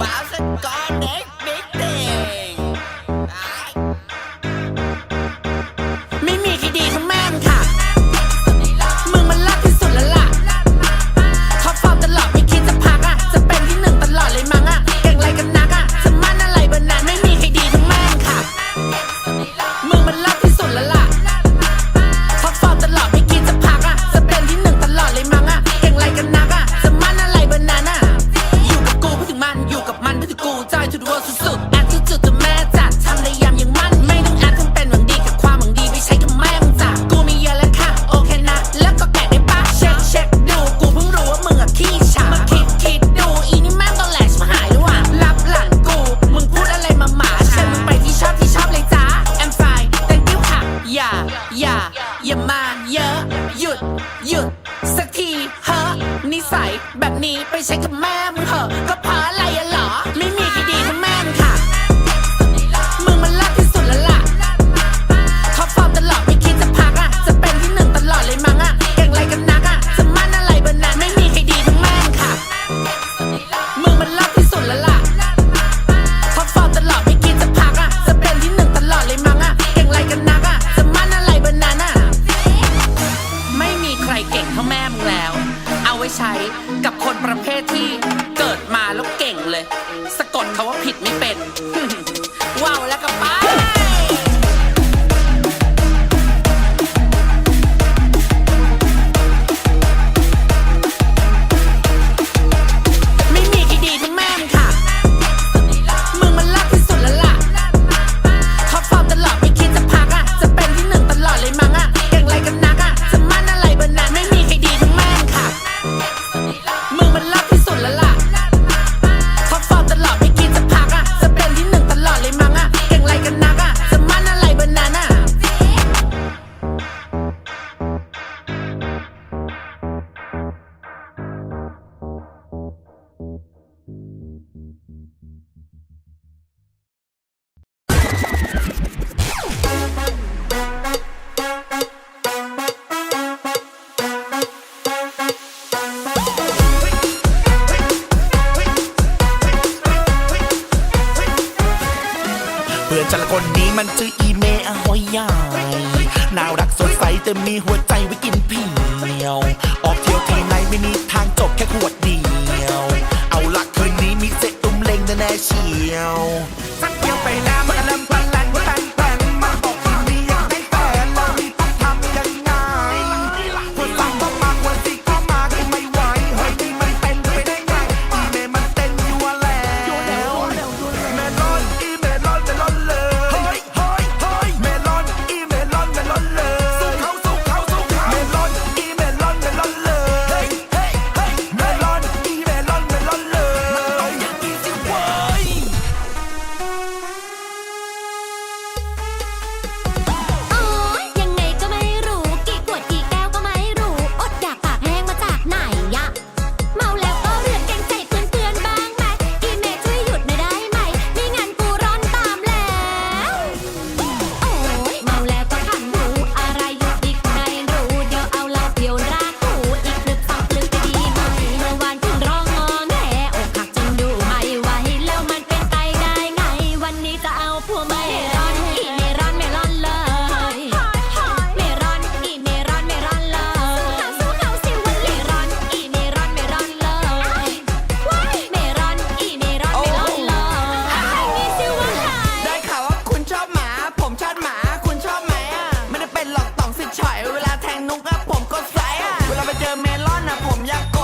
Bảo sẽ con đến ามเถอะก็พาไหล เกิดมาแล้วเก่งเลย สะกดคาว่าผิดไม่เป็น ฉันคนนี้มันชื่ออีเมอหอยหญ่น่ารักสดใสแต่มีหัวใจไว้กินเพียว ออกเที่ยวที่ไหนไม่มีทางจบแค่คู 좀 약고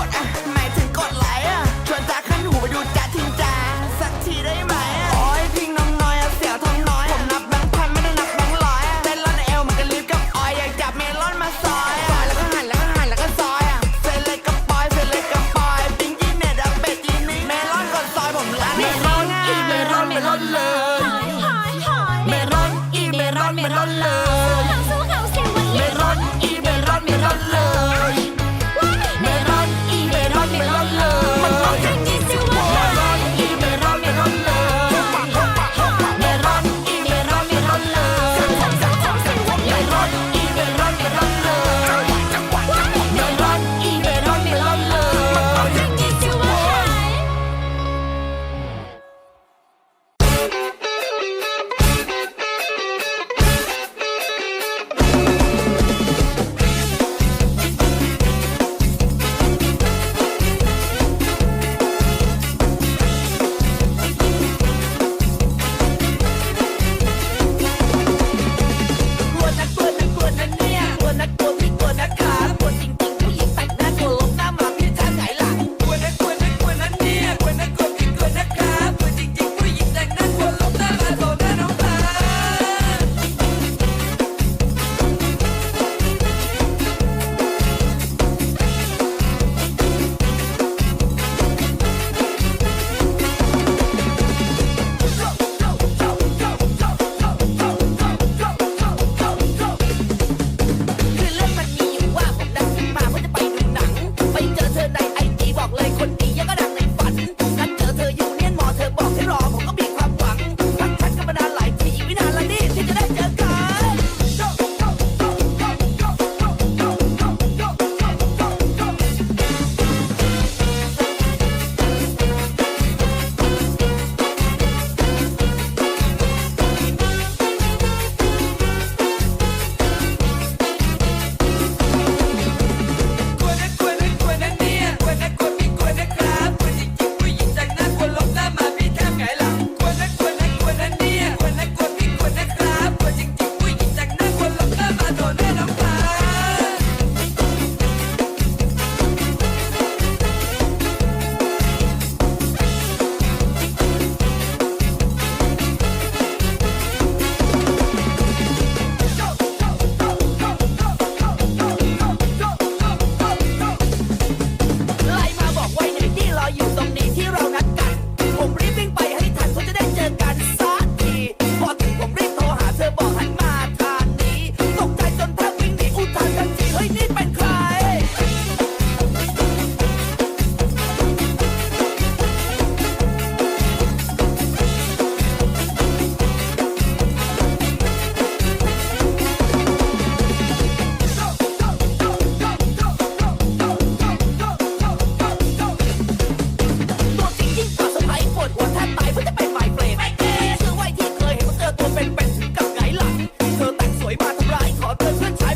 你本